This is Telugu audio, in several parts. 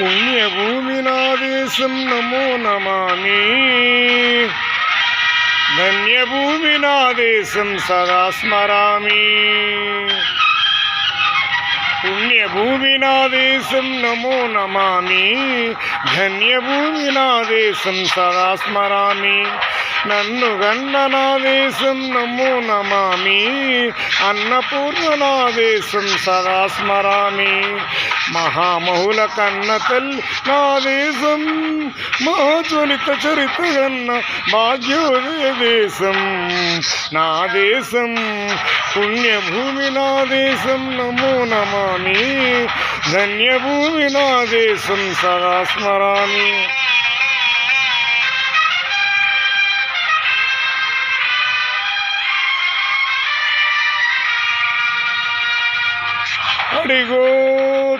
పుణ్యభూమి నా నమో నమామి. ధన్యభూమి నా సదా స్మరామి. పుణ్యభూమి నా నమో నమామి. ధన్యభూమి నా సదా స్మరామి. నన్ను గన్న నా దేశం నమో నమామి అన్నపూర్ణ నా దేశం సదా స్మరామి మహామహుల కన్న తల్లి నా దేశం మహాజ్వలిత చరిత గన్న భాగ్యోదయ దేశం నా దేశం పుణ్యభూమి నా దేశం నమో నమామి ధన్యభూమి నా దేశం సదా స్మరామి అడిగో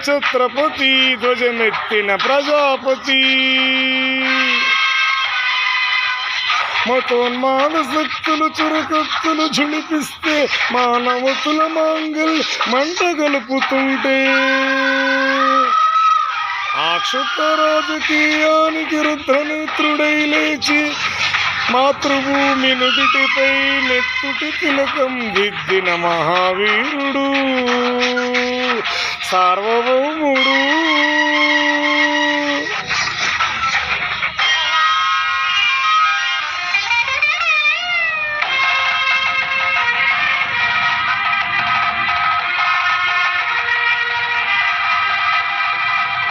ఛత్రపతి ధ్వజమెత్తిన ప్రజాపతి. మతోన్మాద శక్తులు చురకత్తులు ఝుళిపిస్తే మానవతుల మాంగల్ మంట గలుపుతుంటే ఆక్షత రాజకీయానికి రుద్రనేత్రుడై లేచి మాతృభూమి నుదిటిపై నెత్తుటి తిలకం దిద్దిన మహావీరుడు. సార్వభౌముడు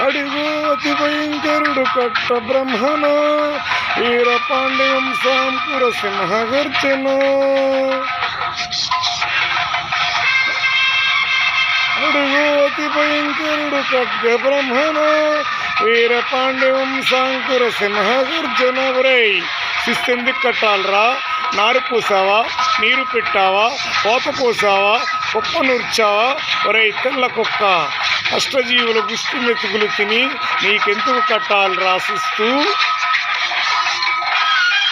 అడిగు అతి భయంకరుడు కట్ట బ్రహ్మణ వీర పాండ్యం సాంపుర సింహ గర్జన అతి భయంకరుడు ఖడ్గ బ్రహ్మణ వీర పాండవం సాంకుర సింహగర్జున వరై శిస్తెందుకు కట్టాలరా? నారు పూసావా? నీరు పెట్టావా? కోత పోసావా కుప్ప నూర్చావా? ఒరై తెల్ల కుక్క. అష్టజీవుల గుష్టి మెతుకులు తిని నీకెందుకు కట్టాలి రాసిస్తూ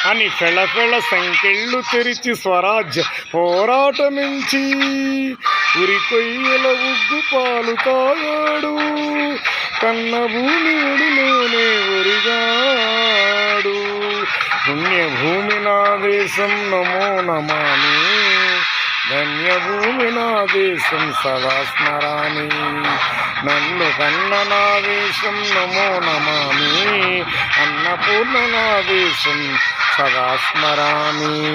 అని ఫెళ సంకెళ్ళు తెరిచి స్వరాజ్య పోరాటమించి ఉరి కొయ్యల ఉగ్గు పాలు తాగాడు. కన్న భూమి ఒడిలోనే ఒరిగాడు. పుణ్యభూమి నా దేశం నమో నమామి. ధన్యభూమి నా దేశం సదా స్మరామి నన్ను కన్న నా దేశం నమో నమామి. అన్నపూర్ణ నా దేశం సదా స్మరామి